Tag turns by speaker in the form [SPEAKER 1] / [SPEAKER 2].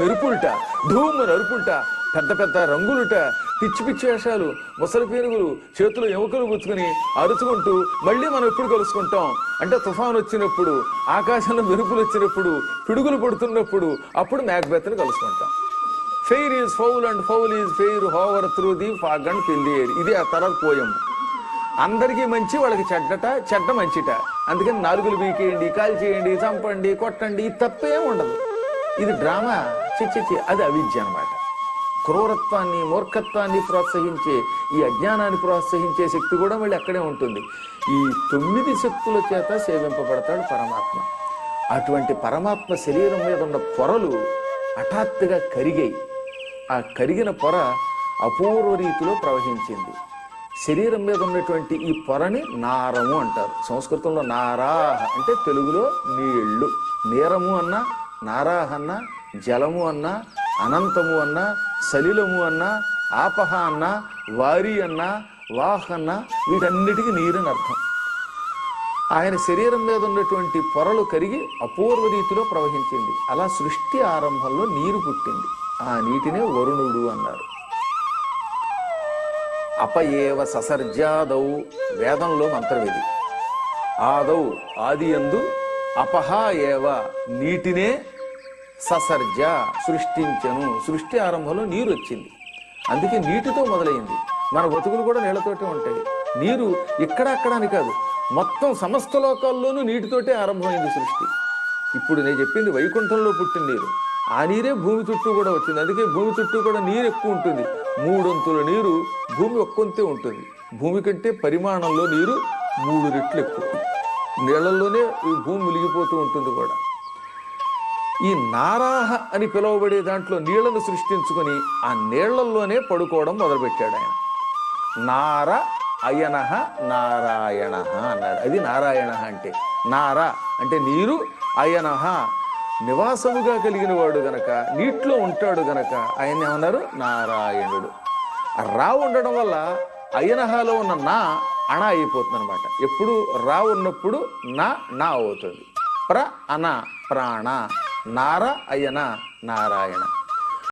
[SPEAKER 1] మెరుపుల్ట ధూము నరుపుల్ట పెద్ద పెద్ద రంగులుట పిచ్చి పిచ్చి వేషాలు ముసలి పీనుగులు చేతులు ఎముకలు గుచ్చుకుని అరుచుకుంటూ మళ్ళీ మనం ఎప్పుడు కలుసుకుంటాం? అంటే తుఫాన్ వచ్చినప్పుడు ఆకాశంలో మెరుపులు వచ్చినప్పుడు పిడుగులు పడుతున్నప్పుడు అప్పుడు మ్యాక్బెత్ని కలుసుకుంటాం. Fair is foul and foul is fair hover through the fog and filthy air ఇది ఆ తర్వాత పోయం. అందరికీ మంచి వాళ్ళకి చెడ్డట చెడ్డ మంచిట. అందుకని నాలుగులు బీకేయండి కాల్ చేయండి చంపండి కొట్టండి తప్పేం ఉండదు. ఇది డ్రామా? చిచ్చి అది అవిద్య అన్నమాట. క్రూరత్వాన్ని మూర్ఖత్వాన్ని ప్రోత్సహించే ఈ అజ్ఞానాన్ని ప్రోత్సహించే శక్తి కూడా మళ్ళీ అక్కడే ఉంటుంది. ఈ తొమ్మిది శక్తుల చేత సేవింపబడతాడు పరమాత్మ. అటువంటి పరమాత్మ శరీరం మీద ఉన్న పొరలు హఠాత్తుగా కరిగాయి. ఆ కరిగిన పొర అపూర్వ రీతిలో ప్రవహించింది. శరీరం మీద ఉన్నటువంటి ఈ పొరని నారము అంటారు. సంస్కృతంలో నారా అంటే తెలుగులో నీళ్ళు. నీరము అన్న నారాహన్న జలము అన్న అనంతము అన్న సలిలము అన్న ఆపహ అన్న వారి అన్న వాహ్ అన్న వీటన్నిటికీ నీరని అర్థం. ఆయన శరీరం మీద ఉన్నటువంటి పొరలు కరిగి అపూర్వ రీతిలో ప్రవహించింది. అలా సృష్టి ఆరంభంలో నీరు పుట్టింది. ఆ నీటినే వరుణుడు అన్నారు. అపయేవ ససర్జాదౌ వేదంలో మంత్రవేది ఆదౌ ఆది ఎందు అపహ ఏవ నీటినే ససర్జ సృష్టించను. సృష్టి ఆరంభంలో నీరు వచ్చింది. అందుకే నీటితో మొదలైంది. మన బతుకులు కూడా నీళ్ళతోటే ఉంటాయి. నీరు ఇక్కడ అక్కడ అని కాదు. మొత్తం సమస్త లోకాల్లోనూ నీటితోటే ఆరంభమైంది సృష్టి. ఇప్పుడు నేను చెప్పింది వైకుంఠంలో పుట్టిన నీరు. ఆ నీరే భూమి చుట్టూ కూడా వచ్చింది. అందుకే భూమి చుట్టూ కూడా నీరు ఎక్కువ ఉంటుంది. మూడొంతుల నీరు భూమి ఒక్కొంతే ఉంటుంది. భూమి కంటే పరిమాణంలో నీరు మూడు రెట్లు ఎక్కువ. నీళ్ళల్లోనే ఈ భూమి మునిగిపోతూ ఉంటుంది కూడా. ఈ నారాహ అని పిలువబడే దాంట్లో నీళ్ళను సృష్టించుకొని ఆ నీళ్ళల్లోనే పడుకోవడం మొదలుపెట్టాడు ఆయన. నార అయనహ నారాయణ అన్నాడు. అది నారాయణ అంటే నార అంటే నీరు అయనహ నివాసముగా కలిగిన వాడు గనక నీటిలో ఉంటాడు గనక ఆయన ఏమన్నారు? నారాయణుడు. రా ఉండడం వల్ల అయనహలో ఉన్న నా అణ అయిపోతుంది అనమాట ఎప్పుడు రా ఉన్నప్పుడు నా నా అవుతుంది. ప్ర అన ప్రాణ. నార అయన నారాయణ